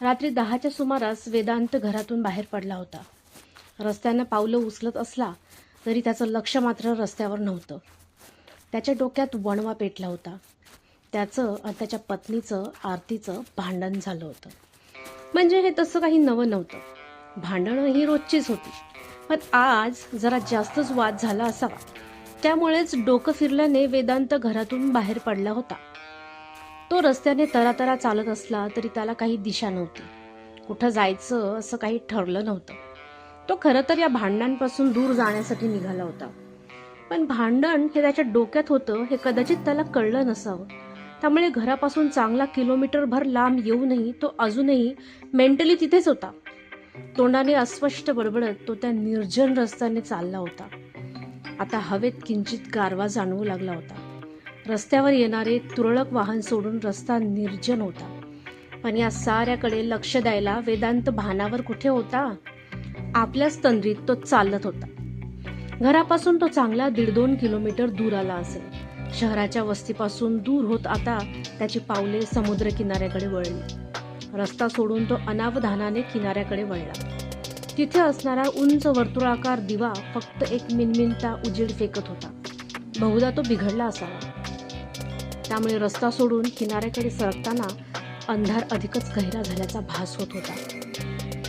रात्री दहाच्या सुमारास वेदांत घरातून बाहेर पडला होता. रस्त्यानं पावलं उचलत असला तरी त्याचं लक्ष मात्र रस्त्यावर नव्हतं. त्याच्या डोक्यात वणवा पेटला होता. त्याचं आणि त्याच्या पत्नीचं आरतीचं भांडण झालं होतं. म्हणजे हे तसं काही नवं नव्हतं. भांडणं ही रोजचीच होती. पण आज जरा जास्तच वाद झाला असावा. त्यामुळेच डोकं फिरल्याने वेदांत घरातून बाहेर पडला होता. तो रस्त्याने तरातरा चालत असला तरी त्याला काही दिशा नव्हती. कुठं जायचं असं काही ठरलं नव्हतं. तो खरं तर या भांडणांपासून दूर जाण्यासाठी निघाला होता. पण भांडण हे त्याच्या डोक्यात होतं हे कदाचित त्याला कळलं नसावं. त्यामुळे घरापासून चांगला किलोमीटरभर लांब येऊनही तो अजूनही मेंटली तिथेच होता. तोंडाने अस्पष्ट बडबडत तो त्या निर्जन रस्त्याने चालला होता. आता हवेत किंचित गारवा जाणवू लागला होता. रस्त्यावर येणारे तुरळक वाहन सोडून रस्ता निर्जन होता. पण या साऱ्याकडे लक्ष द्यायला वेदांत भानावर कुठे होता? आपल्याच तंद्रीत तो चालत होता. घरापासून तो चांगला दीड दोन किलोमीटर दूर आला असेल. शहराच्या वस्तीपासून दूर होत आता त्याची पावले समुद्र किनाऱ्याकडे वळली. रस्ता सोडून तो अनावधानाने किनाऱ्याकडे वळला. तिथे असणारा उंच वर्तुळाकार दिवा फक्त एक मिनमिनता उजेड फेकत होता. बहुधा तो बिघडला असावा. त्यामुळे रस्ता सोडून किनाऱ्याकडे सरकताना अंधार अधिकच गहिरा झाल्याचा भास होत होता.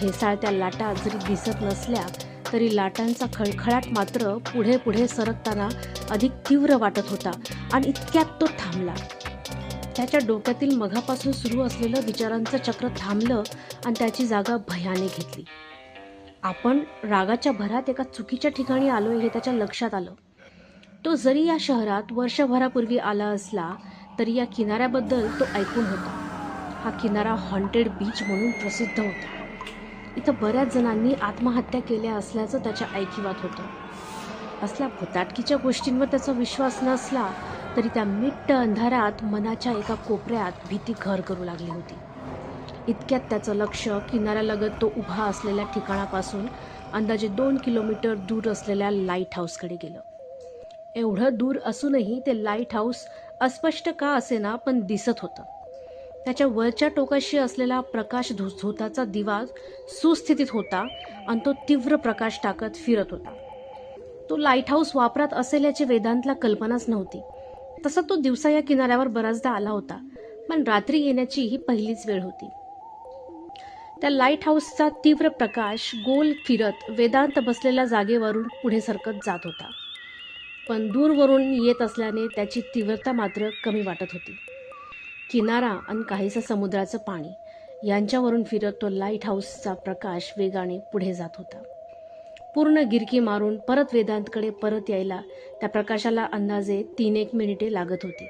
भेसाळत्या लाटा जरी दिसत नसल्या तरी लाटांचा खळखळाट मात्र पुढे पुढे सरकताना अधिक तीव्र वाटत होता आणि इतक्यात तो थांबला. त्याच्या डोक्यातील मघापासून सुरू असलेलं विचारांचं चक्र थांबलं आणि त्याची जागा भयाने घेतली. आपण रागाच्या भरात एका चुकीच्या ठिकाणी आलोय हे त्याच्या लक्षात आलं. तो जरी या शहरात वर्षभरापूर्वी आला असला तरी या किनाऱ्याबद्दल तो ऐकून होता. हा किनारा हॉन्टेड बीच म्हणून प्रसिद्ध होता. इथं बऱ्याच जणांनी आत्महत्या केल्या असल्याचं त्याच्या ऐकिवात होतं. असल्या भुताटकीच्या गोष्टींवर त्याचा विश्वास नसला तरी त्या मिट्ट अंधारात मनाच्या एका कोपऱ्यात भीती घर करू लागली होती. इतक्यात त्याचं लक्ष किनाऱ्यालगत तो उभा असलेल्या ठिकाणापासून अंदाजे दोन किलोमीटर दूर असलेल्या लाइट हाऊसकडे गेलं. एवढं दूर असूनही ते लाइट हाऊस अस्पष्ट का असेना पण दिसत होतं. त्याच्या वरच्या टोकाशी असलेला प्रकाश धो- दिवा सुस्थितीत होता आणि तो तीव्र प्रकाश टाकत फिरत होता. तो लाइट हाऊस वापरात असेल याची वेदांतला कल्पनाच नव्हती. तसा तो दिवसा या किनाऱ्यावर बराचदा आला होता पण रात्री येण्याची ही पहिलीच वेळ होती. त्या लाइट हाऊसचा तीव्र प्रकाश गोल फिरत वेदांत बसलेल्या जागेवरून पुढे सरकत जात होता. पण दूरवरून येत असल्याने त्याची तीव्रता मात्र कमी वाटत होती. किनारा आणि काहीसं समुद्राचं पाणी यांच्यावरून फिरत तो लाइट हाऊसचा प्रकाश वेगाने पुढे जात होता. पूर्ण गिरकी मारून परत वेदांतकडे परत यायला त्या प्रकाशाला अंदाजे तीन एक मिनिटे लागत होती.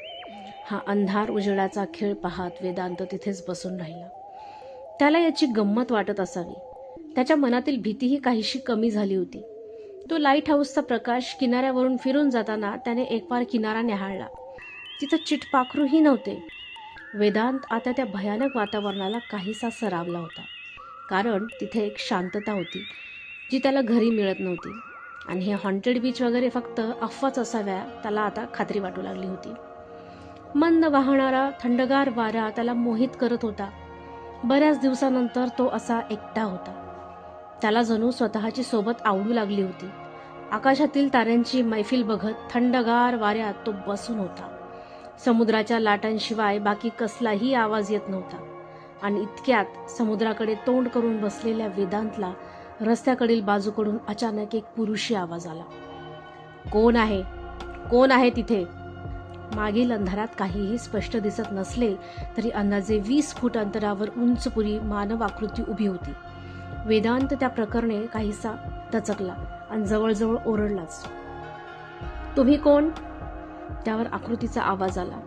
हा अंधार उजेडाचा खेळ पाहत वेदांत तिथेच बसून राहिला. त्याला याची गंमत वाटत असावी. त्याच्या मनातील भीतीही काहीशी कमी झाली होती. तो लाइट हाऊसचा प्रकाश किनाऱ्यावरून फिरून जाताना त्याने एक पार किनारा न्याहाळला तिथं चिटपाखरूही नव्हते. वेदांत आता त्या भयानक वातावरणाला काहीसा सरावला होता. कारण तिथे एक शांतता होती जी त्याला घरी मिळत नव्हती. आणि हे हॉन्टेड बीच वगैरे फक्त अफवाच असाव्या त्याला आता खात्री वाटू लागली होती. मंद वाहणारा थंडगार वारा त्याला मोहित करत होता. बऱ्याच दिवसानंतर तो असा एकटा होता. त्याला जणू स्वतःची सोबत आवडू लागली होती. आकाशातील ताऱ्यांची मैफिल बघत थंडगार वाऱ्यात तो बसून होता. समुद्राच्या लाटांशिवाय बाकी कसलाही आवाज येत नव्हता. आणि इतक्यात समुद्राकडे तोंड करून बसलेल्या वेदांतला रस्त्याकडील बाजूकडून अचानक एक पुरुषी आवाज आला. कोण आहे? कोण आहे तिथे? मागील अंधारात काहीही स्पष्ट दिसत नसले तरी अंदाजे वीस फूट अंतरावर उंचपुरी मानव आकृती उभी होती. वेदांत त्या प्रकरणे काहीसा दचकला आणि जवळजवळ ओरडलाच. तुम्ही कोण? त्यावर आकृतीचा आवाज आला.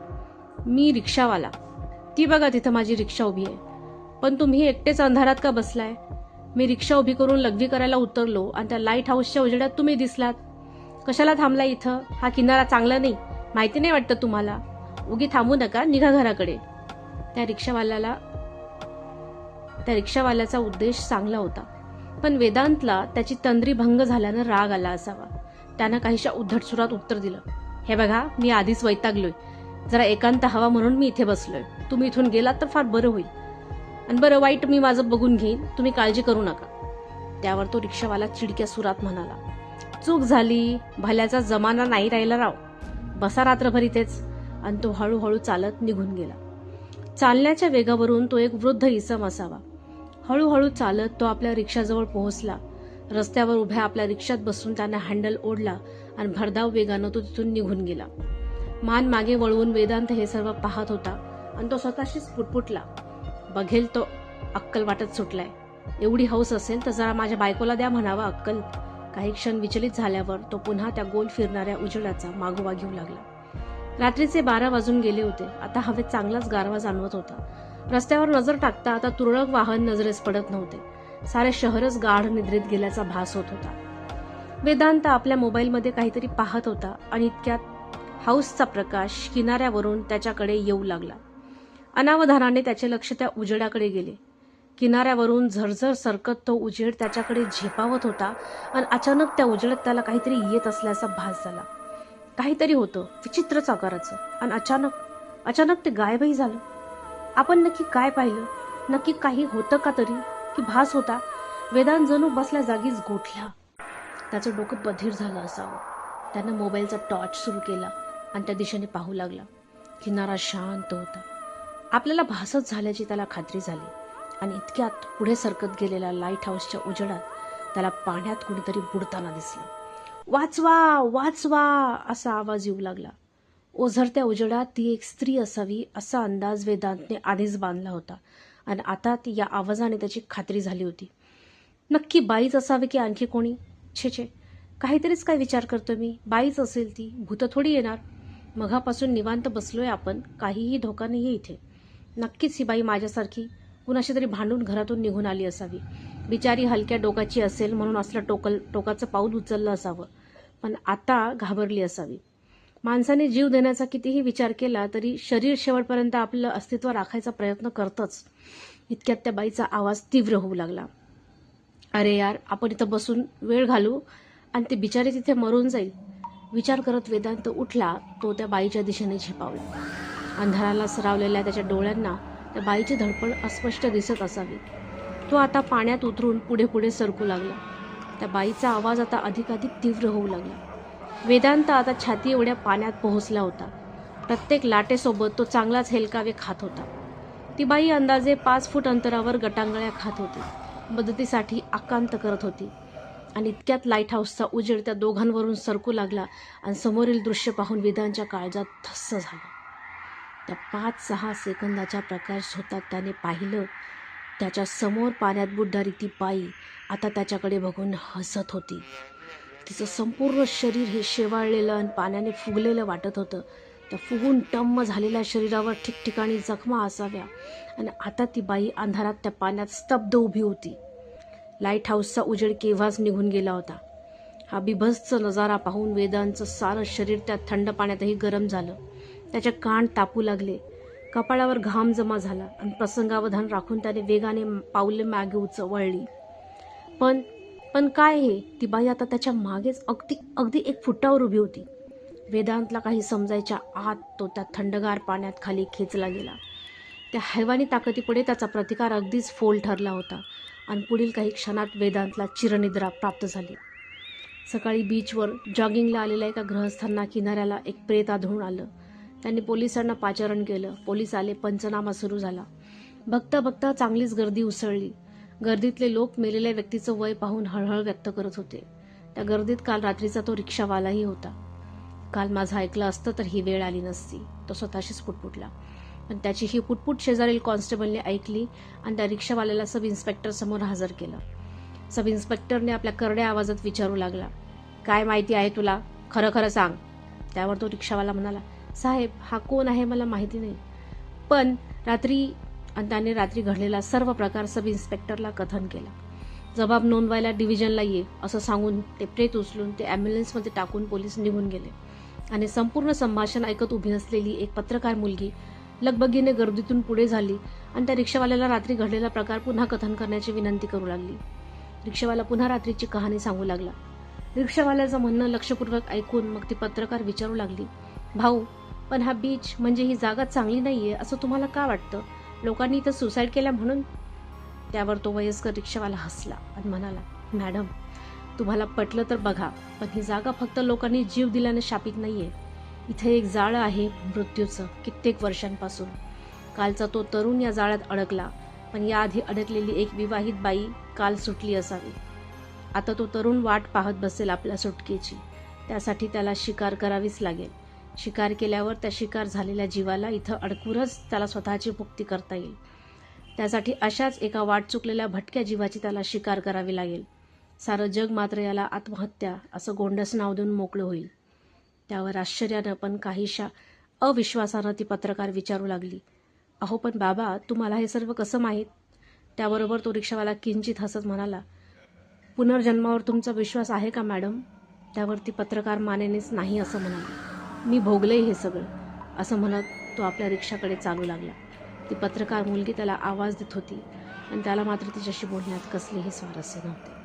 मी रिक्षावाला. ती बघा तिथं माझी रिक्षा उभी आहे. पण तुम्ही एकटेच अंधारात का बसलाय? मी रिक्षा उभी करून लघवी करायला उतरलो आणि त्या लाइट हाऊसच्या उजेड्यात तुम्ही दिसलात. कशाला थांबला इथं? हा किनारा चांगला नाही. माहिती नाही वाटतं तुम्हाला. उगी थांबू नका निघा घराकडे. त्या रिक्षावाल्याला त्या रिक्षावाल्याचा उद्देश चांगला होता. पण वेदांतला त्याची तंद्री भंग झाल्यानं राग आला असावा. त्यानं काहीशा उद्धट सुरात उत्तर दिलं. हे बघा मी आधीच वैतागलोय. जरा एकांत हवा म्हणून मी इथे बसलोय. तुम्ही इथून गेलात तर फार बरं होईल. आणि बरं वाईट मी माझं बघून घेईन. तुम्ही काळजी करू नका. त्यावर तो रिक्षावाला चिडक्या सुरात म्हणाला चूक झाली. भल्याचा जमाना नाही राहिला राव. बसा रात्रभर इथेच. आणि तो हळूहळू चालत निघून गेला. चालण्याच्या वेगावरून तो एक वृद्ध इसम असावा. हळूहळू चालत तो आपल्या रिक्षाजवळ पोहोचला. रस्त्यावर उभ्या आपल्या रिक्षात बसून त्याने हँडल ओढला आणि भरधाव वेगानं तो तिथून निघून गेला. मान मागे वळवून वेदांत हे सर्व पाहत होता आणि तो स्वतःशीच पुटपुटला. बघेल तो अक्कल वाटत सुटलाय. एवढी हौस असेल तर जरा माझ्या बायकोला द्या म्हणावा अक्कल. काही क्षण विचलित झाल्यावर तो पुन्हा त्या गोल फिरणाऱ्या उजेडाचा मागोवा घेऊ लागला. रात्रीचे बारा वाजून गेले होते. आता हवेत चांगलाच गारवा जाणवत होता. रस्त्यावर नजर टाकता आता तुरळक वाहन नजरेस पडत नव्हते. सारे शहरच गाढ निद्रेत गेल्याचा भास होत होता. वेदांत आपल्या मोबाईलमध्ये काहीतरी पाहत होता आणि इतक्यात हाऊसचा प्रकाश किनाऱ्यावरून त्याच्याकडे येऊ लागला. अनावधानाने त्याचे लक्ष त्या उजेडाकडे गेले. किनाऱ्यावरून झरझर सरकत तो उजेड त्याच्याकडे झेपावत होता आणि अचानक त्या उजेडात त्याला काहीतरी येत असल्याचा भास झाला. काहीतरी होतं विचित्रच आकाराचं. आणि अचानक अचानक ते गायबही झालं. आपण नक्की काय पाहिलं? नक्की काही होतं का तरी? की भास होता? वेदांत जणू बसल्या जागीच गोठला. त्याचं डोकं बधीर झालं असावं. त्यानं मोबाईलचा टॉर्च सुरू केला आणि त्या दिशेने पाहू लागला. किनारा शांत होता. आपल्याला भासच झाल्याची त्याला खात्री झाली. आणि इतक्यात पुढे सरकत गेलेल्या लाइट हाऊसच्या उजेडात त्याला पाण्यात कुणीतरी बुडताना दिसलं. वाचवा वाचवा असा आवाज येऊ लागला. ओझरत्या उजेडात ती एक स्त्री असावी असा अंदाज वेदांतने आधीच बांधला होता. आणि आता ती या आवाजाने त्याची खात्री झाली होती. नक्की बाईच असावी की आणखी कोणी? छे छे. काहीतरीच काय विचार करतो मी. बाईच असेल ती. भूत थोडी येणार. मघापासून निवांत बसलोय आपण. काहीही धोका नाही इथे. नक्कीच ही बाई माझ्यासारखी कुणाशी तरी भांडून घरातून निघून आली असावी. बिचारी हलक्या डोकाची असेल म्हणून असलं टोकल टोकाचं पाऊल उचललं असावं. पण आता घाबरली असावी. माणसाने जीव देण्याचा कितीही विचार केला तरी शरीर शेवटपर्यंत आपलं अस्तित्व राखायचा प्रयत्न करतच. इतक्यात त्या बाईचा आवाज तीव्र होऊ लागला. अरे यार आपण इथं बसून वेळ घालू आणि ते बिचारी तिथे मरून जाईल. विचार करत वेदांत उठला तो त्या बाईच्या दिशेने झेपावला. अंधाराला सरावलेल्या त्याच्या डोळ्यांना त्या बाईची धडपड अस्पष्ट दिसत असावी. तो आता पाण्यात उतरून पुढे पुढे सरकू लागला. त्या बाईचा आवाज आता अधिकाधिक तीव्र होऊ लागला. वेदांत आता छाती एवढ्या पाण्यात पोहोचला होता. प्रत्येक लाटेसोबत तो चांगलाच हेलकावे खात होता. ती बाई अंदाजे पाच फूट अंतरावर गटांगळ्या खात होती. मदतीसाठी आकांत करत होती. आणि इतक्यात लाइट हाऊसचा उजेड त्या दोघांवरून सरकू लागला आणि समोरील दृश्य पाहून वेदांच्या काळजात थस्स झालं. त्या पाच सहा सेकंदाच्या प्रकाश झोतात त्याने पाहिलं. त्याच्यासमोर पाण्यात बुडणारी ती बाई आता त्याच्याकडे बघून हसत होती. तिचं संपूर्ण शरीर हे शेवाळलेलं आणि पाण्याने फुगलेलं वाटत होतं. त्या फुगून टम्म झालेल्या शरीरावर ठिकठिकाणी जखमा असाव्या आणि आता ती बाई अंधारात त्या पाण्यात स्तब्ध उभी होती. लाइट हाऊसचा उजेड केव्हाच निघून गेला होता. हा बिभत्स नजारा पाहून वेदांचं सारं शरीर त्या थंड पाण्यातही गरम झालं. त्याचे कान तापू लागले. कपाळावर घाम जमा झाला आणि प्रसंगावधान राखून त्याने वेगाने पावले मागे उचवळली. पण पण काय हे? ती बाई आता त्याच्या मागेच अगदी अगदी एक फुटावर उभी होती. वेदांतला काही समजायच्या आत तो त्या थंडगार पाण्यात खाली खेचला गेला. त्या हैवानी ताकदीपुढे त्याचा प्रतिकार अगदीच फोल ठरला होता आणि पुढील काही क्षणात वेदांतला चिरनिद्रा प्राप्त झाली. सकाळी बीचवर जॉगिंगला आलेल्या एका ग्रहस्थांना किनाऱ्याला एक प्रेत आढळून आलं. त्यांनी पोलिसांना पाचारण केलं. पोलीस आले पंचनामा सुरू झाला. बघता बघता चांगलीच गर्दी उसळली. गर्दीतले लोक मेलेल्या व्यक्तीचं वय पाहून हळहळ व्यक्त करत होते. त्या गर्दीत काल रात्रीचा तो रिक्षावालाही होता. काल माझं ऐकलं असतं तर ही वेळ आली नसती. तो स्वतःशीच पुटपुटला. पण त्याची ही पुटपुट शेजारील कॉन्स्टेबलने ऐकली आणि त्या रिक्षावाल्याला सब इन्स्पेक्टर समोर हजर केलं. सब इन्स्पेक्टरने आपल्या करड्या आवाजात विचारू लागला. काय माहिती आहे तुला? खरं खरं सांग. त्यावर तो रिक्षावाला म्हणाला साहेब हा कोण आहे मला माहिती नाही. पण रात्री आणि त्याने रात्री घडलेला सर्व प्रकार सब इन्स्पेक्टरला कथन केला. जबाब नोंदवायला डिव्हिजनला ये असं सांगून ते प्रेत उचलून ते ॲम्ब्युलन्समध्ये टाकून पोलीस निघून गेले. आणि संपूर्ण संभाषण ऐकत उभी असलेली एक पत्रकार मुलगी लगबगीने गर्दीतून पुढे झाली आणि त्या रिक्षावाल्याला रात्री घडलेला प्रकार पुन्हा कथन करण्याची विनंती करू लागली. रिक्षावाला पुन्हा रात्रीची कहाणी सांगू लागला. रिक्षावाल्याचं म्हणणं लक्षपूर्वक ऐकून मग ती पत्रकार विचारू लागली भाऊ पण हा बीच म्हणजे ही जागा चांगली नाहीये असं तुम्हाला का वाटतं? लोकांनी इथं सुसाईड केला म्हणून त्यावर तो वयस्कर रिक्षावाला हसला आणि म्हणाला मॅडम तुम्हाला पटलं तर बघा पण ही जागा फक्त लोकांनी जीव दिल्याने शापित नाहीये. इथे एक जाळं आहे मृत्यूचं कित्येक वर्षांपासून. कालचा तो तरुण या जाळ्यात अडकला पण याआधी अडकलेली एक विवाहित बाई काल सुटली असावी. आता तो तरुण वाट पाहत बसेल आपल्या सुटकेची. त्यासाठी त्याला शिकार करावीच लागेल. शिकार केल्यावर त्या शिकार झालेल्या जीवाला इथं अडकूनच त्याला स्वतःची मुक्ती करता येईल. त्यासाठी अशाच एका वाट चुकलेल्या भटक्या जीवाची त्याला शिकार करावी लागेल. सारं जग मात्र याला आत्महत्या असं गोंडस नाव देऊन मोकळं होईल. त्यावर आश्चर्यानं पण काहीशा अविश्वासानं ती पत्रकार विचारू लागली. अहो पण बाबा तुम्हाला हे सर्व कसं माहीत त्याबरोबर तो रिक्षावाला किंचित हसत म्हणाला पुनर्जन्मावर तुमचा विश्वास आहे का मॅडम त्यावर ती पत्रकार मानेनेच नाही असं म्हणाली. मी भोगले हे सगळं. असं म्हणत तो आपल्या रिक्षाकडे चालू लागला. ती पत्रकार मुलगी त्याला आवाज देत होती आणि त्याला मात्र तिच्याशी बोलण्यात कसलेही स्वारस्य नव्हते.